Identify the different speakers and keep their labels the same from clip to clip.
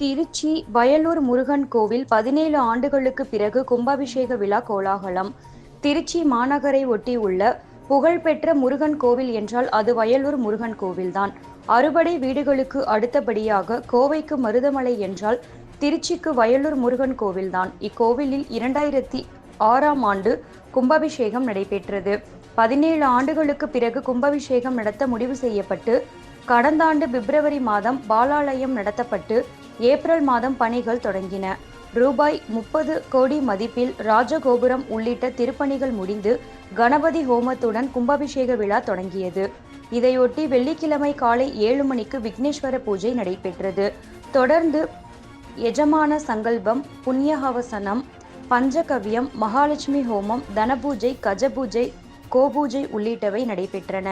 Speaker 1: திருச்சி வயலூர் முருகன் கோவில் பதினேழு ஆண்டுகளுக்கு பிறகு கும்பாபிஷேக விழா கோலாகலம். திருச்சி மாநகரை ஒட்டியுள்ள புகழ்பெற்ற முருகன் கோவில் என்றால் அது வயலூர் முருகன் கோவில்தான். அறுபடை வீடுகளுக்கு அடுத்தபடியாக கோவைக்கு மருதமலை என்றால் திருச்சிக்கு வயலூர் முருகன் கோவில்தான். இக்கோவிலில் இரண்டாயிரத்தி ஆறாம் ஆண்டு கும்பாபிஷேகம் நடைபெற்றது. பதினேழு ஆண்டுகளுக்கு பிறகு கும்பாபிஷேகம் நடத்த முடிவு செய்யப்பட்டு கடந்த ஆண்டு பிப்ரவரி மாதம் பாலாலயம் நடத்தப்பட்டு ஏப்ரல் மாதம் பணிகள் தொடங்கின. ரூபாய் முப்பது கோடி மதிப்பில் ராஜகோபுரம் உள்ளிட்ட திருப்பணிகள் முடிந்து கணபதி ஹோமத்துடன் கும்பாபிஷேக விழா தொடங்கியது. இதையொட்டி வெள்ளிக்கிழமை காலை ஏழு மணிக்கு விக்னேஸ்வர பூஜை நடைபெற்றது. தொடர்ந்து எஜமான சங்கல்பம் புண்ணியஹவசனம் பஞ்சகவ்யம் மகாலட்சுமி ஹோமம் தனபூஜை கஜபூஜை கோபூஜை உள்ளிட்டவை நடைபெற்றன.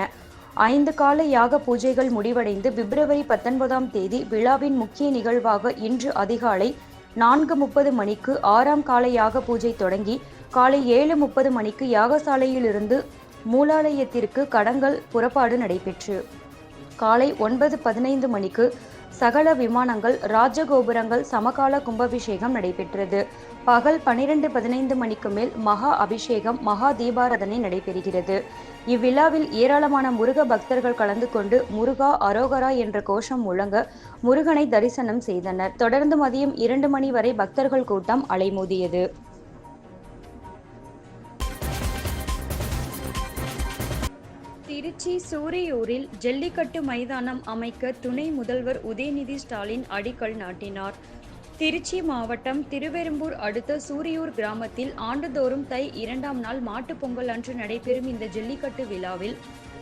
Speaker 1: ஐந்து கால யாக பூஜைகள் முடிவடைந்து பிப்ரவரி பத்தொன்பதாம் தேதி விழாவின் முக்கிய நிகழ்வாக இன்று அதிகாலை நான்கு முப்பது மணிக்கு ஆறாம் கால யாக பூஜை தொடங்கி காலை ஏழு முப்பது மணிக்கு யாகசாலையிலிருந்து மூலாலயத்திற்கு கடங்கள் புறப்பாடு நடைபெற்று காலை ஒன்பது பதினைந்து மணிக்கு சகல விமானங்கள் ராஜகோபுரங்கள் சமகால கும்பாபிஷேகம் நடைபெற்றது. பகல் பனிரெண்டு பதினைந்து மணிக்கு மேல் மகா அபிஷேகம் மகா தீபாராதனை நடைபெறுகிறது. இவ்விழாவில் ஏராளமான முருக பக்தர்கள் கலந்து கொண்டு முருகா அரோகரா என்ற கோஷம் முழங்க முருகனை தரிசனம் செய்தனர். தொடர்ந்து மதியம் இரண்டு மணி வரை பக்தர்கள் கூட்டம் அலைமோதியது. திருச்சி சூரியூரில் ஜல்லிக்கட்டு மைதானம் அமைக்க துணை முதல்வர் உதயநிதி ஸ்டாலின் அடிக்கல் நாட்டினார். திருச்சி மாவட்டம் திருவெரும்பூர் அடுத்த சூரியூர் கிராமத்தில் ஆண்டுதோறும் தை இரண்டாம் நாள் மாட்டுப் பொங்கல் அன்று நடைபெறும் இந்த ஜல்லிக்கட்டு விழாவில்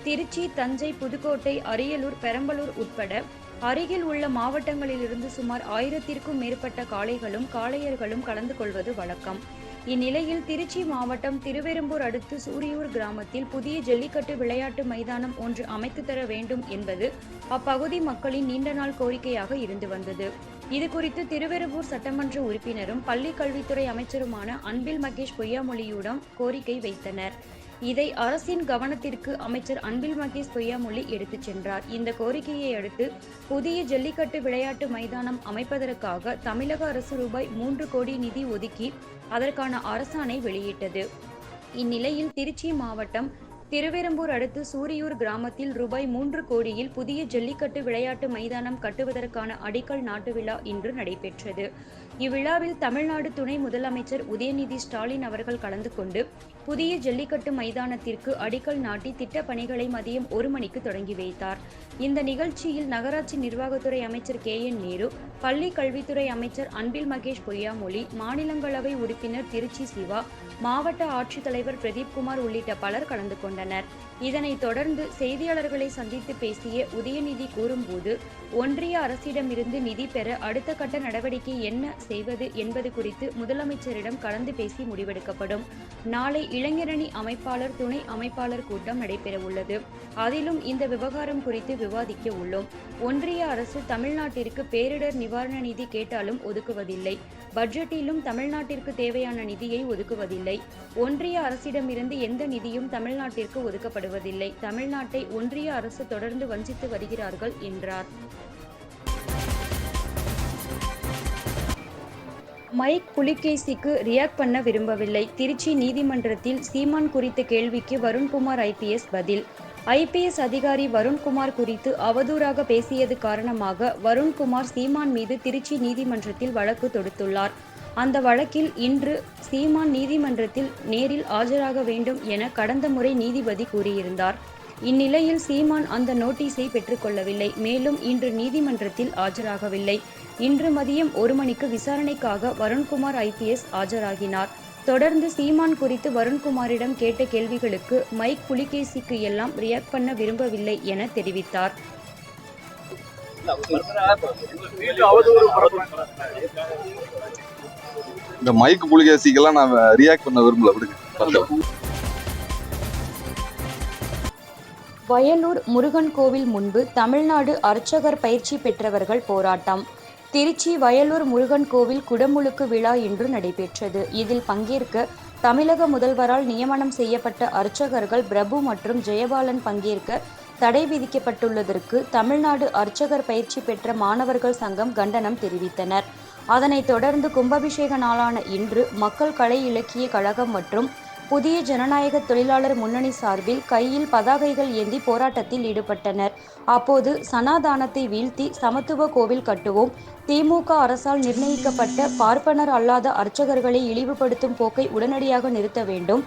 Speaker 1: திருச்சி தஞ்சை புதுக்கோட்டை அரியலூர் பெரம்பலூர் உட்பட அருகில் உள்ள மாவட்டங்களிலிருந்து சுமார் ஆயிரத்திற்கும் மேற்பட்ட காளைகளும் காளையர்களும் கலந்து கொள்வது வழக்கம். இந்நிலையில் திருச்சி மாவட்டம் திருவெரும்பூர் அடுத்து சூரியூர் கிராமத்தில் புதிய ஜல்லிக்கட்டு விளையாட்டு மைதானம் ஒன்று அமைத்து தர வேண்டும் என்பது அப்பகுதி மக்களின் நீண்ட நாள் கோரிக்கையாக இருந்து வந்தது. இதுகுறித்து குறித்து சட்டமன்ற உறுப்பினரும் பள்ளி கல்வித்துறை அமைச்சருமான அன்பில் மகேஷ் பொய்யாமொழியிடம் கோரிக்கை வைத்தனர். இதை அரசின் கவனத்திற்கு அமைச்சர் அன்பில் மகேஷ் பொய்யாமொழி எடுத்துச் சென்றார். இந்த கோரிக்கையை அடுத்து புதிய ஜல்லிக்கட்டு விளையாட்டு மைதானம் அமைப்பதற்காக தமிழக அரசு ரூபாய் மூன்று கோடி நிதி ஒதுக்கி அதற்கான அரசாணை வெளியிட்டது. இந்நிலையில் திருச்சி மாவட்டம் திருவெரும்பூர் அடுத்து சூரியூர் கிராமத்தில் ரூபாய் மூன்று கோடியில் புதிய ஜல்லிக்கட்டு விளையாட்டு மைதானம் கட்டுவதற்கான அடிக்கல் நாட்டு விழா இன்று நடைபெற்றது. இவ்விழாவில் தமிழ்நாடு துணை முதலமைச்சர் உதயநிதி ஸ்டாலின் அவர்கள் கலந்து கொண்டு புதிய ஜல்லிக்கட்டு மைதானத்திற்கு அடிக்கல் நாட்டி திட்ட பணிகளை மதியம் ஒரு மணிக்கு தொடங்கி வைத்தார். இந்த நிகழ்ச்சியில் நகராட்சி நிர்வாகத்துறை அமைச்சர் கே. என். நேரு பள்ளி கல்வித்துறை அமைச்சர் அன்பில் மகேஷ் பொய்யாமொழி மாநிலங்களவை உறுப்பினர் திருச்சி சிவா மாவட்ட ஆட்சித்தலைவர் பிரதீப்குமார் உள்ளிட்ட பலர் கலந்து கொண்டனர். இதனைத் தொடர்ந்து செய்தியாளர்களை சந்தித்து பேசிய உதயநிதி கூறும்போது ஒன்றிய அரசிடமிருந்து நிதி பெற அடுத்த கட்ட நடவடிக்கை என்ன செய்வது என்பது குறித்து முதலமைச்சரிடம் கலந்து பேசி முடிவெடுக்கப்படும். நாளை இளைஞரணி அமைப்பாளர் துணை அமைப்பாளர் கூட்டம் நடைபெறவுள்ளது. அதிலும் இந்த விவகாரம் குறித்து விவாதிக்க உள்ளோம். ஒன்றிய அரசு தமிழ்நாட்டிற்கு பேரிடர் நிவாரண நிதி கேட்டாலும் ஒதுக்குவதில்லை. பட்ஜெட்டிலும் தமிழ்நாட்டிற்கு தேவையான நிதியை ஒதுக்குவதில்லை. ஒன்றிய அரசிடமிருந்து எந்த நிதியும் தமிழ்நாட்டிற்கு ஒதுக்கப்படுவதில்லை. தமிழ்நாட்டை ஒன்றிய அரசு தொடர்ந்து வஞ்சித்து வருகிறார்கள் என்றார். மைக் புலிகேசிக்கு ரியாக்ட் பண்ண விரும்பவில்லை. திருச்சி நீதிமன்றத்தில் சீமான் குறித்த கேள்விக்கு வருண்குமார் ஐபிஎஸ் பதில். ஐபிஎஸ் அதிகாரி வருண்குமார் குறித்து அவதூறாக பேசியது காரணமாக வருண்குமார் சீமான் மீது திருச்சி நீதிமன்றத்தில் வழக்கு தொடுத்துள்ளார். அந்த வழக்கில் இன்று சீமான் நீதிமன்றத்தில் நேரில் ஆஜராக வேண்டும் என கடந்த முறை நீதிபதி கூறியிருந்தார். இந்நிலையில் சீமான் அந்த நோட்டீஸை பெற்றுக்கொள்ளவில்லை. மேலும் இன்று நீதிமன்றத்தில் ஆஜராகவில்லை. இன்று மதியம் ஒரு மணிக்கு விசாரணைக்காக வருண்குமார் ஐபிஎஸ் ஆஜராகினார். தொடர்ந்து சீமான் குறித்து வருண்குமாரிடம் கேட்ட கேள்விகளுக்கு மைக் புலிகேசிக்கு எல்லாம் ரியாக்ட் பண்ண விரும்பவில்லை என தெரிவித்தார்.
Speaker 2: இந்த மைக் புலிகேசிக்கெல்லாம் நான் ரியாக்ட் பண்ண விரும்பல. விடுங்க.
Speaker 1: வயலூர் முருகன் கோவில் முன்பு தமிழ்நாடு அர்ச்சகர் பயிற்சி பெற்றவர்கள் போராட்டம். திருச்சி வயலூர் முருகன் கோவில் குடமுழுக்கு விழா இன்று நடைபெற்றது. இதில் பங்கேற்க தமிழக முதல்வரால் நியமனம் செய்யப்பட்ட அர்ச்சகர்கள் பிரபு மற்றும் ஜெயபாலன் பங்கேற்க தடை விதிக்கப்பட்டுள்ளதற்கு தமிழ்நாடு அர்ச்சகர் பயிற்சி பெற்ற மாணவர்கள் சங்கம் கண்டனம் தெரிவித்தனர். அதனைத் தொடர்ந்து கும்பாபிஷேக நாளான இன்று மக்கள் கலை இலக்கிய கழகம் மற்றும் புதிய ஜனநாயக தொழிலாளர் முன்னணி சார்பில் கையில் பதாகைகள் ஏந்தி போராட்டத்தில் ஈடுபட்டனர். அப்போது சனாதானத்தை வீழ்த்தி சமத்துவ கோவில் கட்டுவோம் திமுக அரசால் நிர்ணயிக்கப்பட்ட பார்ப்பனர் அல்லாத அர்ச்சகர்களை இழிவுபடுத்தும் போக்கை உடனடியாக நிறுத்த வேண்டும்.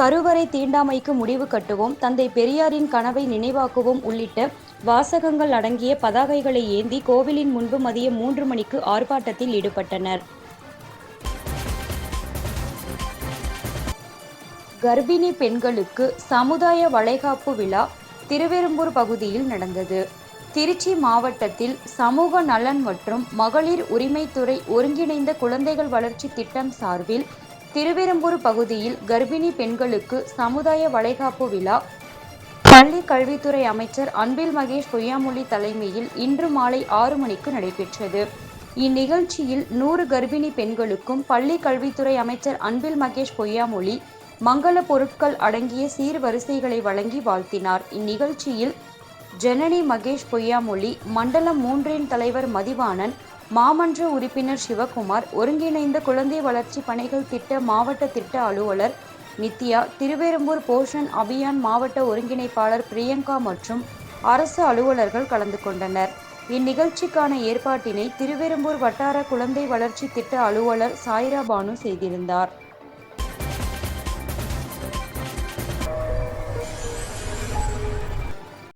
Speaker 1: கருவறை தீண்டாமைக்கு முடிவு கட்டுவோம் தந்தை பெரியாரின் கனவை நினைவாக்குவோம் உள்ளிட்ட வாசகங்கள் அடங்கிய பதாகைகளை ஏந்தி கோவிலின் முன்பு மதியம் மூன்று மணிக்கு ஆர்ப்பாட்டத்தில் ஈடுபட்டனர். கர்ப்பிணி பெண்களுக்கு சமுதாய வளைகாப்பு விழா திருவெரும்பூர் பகுதியில் நடந்தது. திருச்சி மாவட்டத்தில் சமூக நலன் மற்றும் மகளிர் உரிமைத்துறை ஒருங்கிணைந்த குழந்தைகள் வளர்ச்சி திட்டம் சார்பில் திருவெரும்பூர் பகுதியில் கர்ப்பிணி பெண்களுக்கு சமுதாய வளைகாப்பு விழா பள்ளி கல்வித்துறை அமைச்சர் அன்பில் மகேஷ் பொய்யாமொழி தலைமையில் இன்று மாலை ஆறு மணிக்கு நடைபெற்றது. இந்நிகழ்ச்சியில் நூறு கர்ப்பிணி பெண்களுக்கும் பள்ளி கல்வித்துறை அமைச்சர் அன்பில் மகேஷ் பொய்யாமொழி மங்கள பொருட்கள் அடங்கிய சீர்வரிசைகளை வழங்கி வாழ்த்தினார். இந்நிகழ்ச்சியில் ஜனனி மகேஷ் பொய்யாமொழி மண்டலம் மூன்றின் தலைவர் மதிவாணன் மாமன்ற உறுப்பினர் சிவகுமார் ஒருங்கிணைந்த குழந்தை வளர்ச்சி பணிகள் திட்ட மாவட்ட திட்ட அலுவலர் நித்யா திருவெரும்பூர் போஷன் அபியான் மாவட்ட ஒருங்கிணைப்பாளர் பிரியங்கா மற்றும் அரசு அலுவலர்கள் கலந்து கொண்டனர். இந்நிகழ்ச்சிக்கான ஏற்பாட்டினை திருவெரும்பூர் வட்டார குழந்தை வளர்ச்சி திட்ட அலுவலர் சாய்ரா பானு செய்திருந்தார்.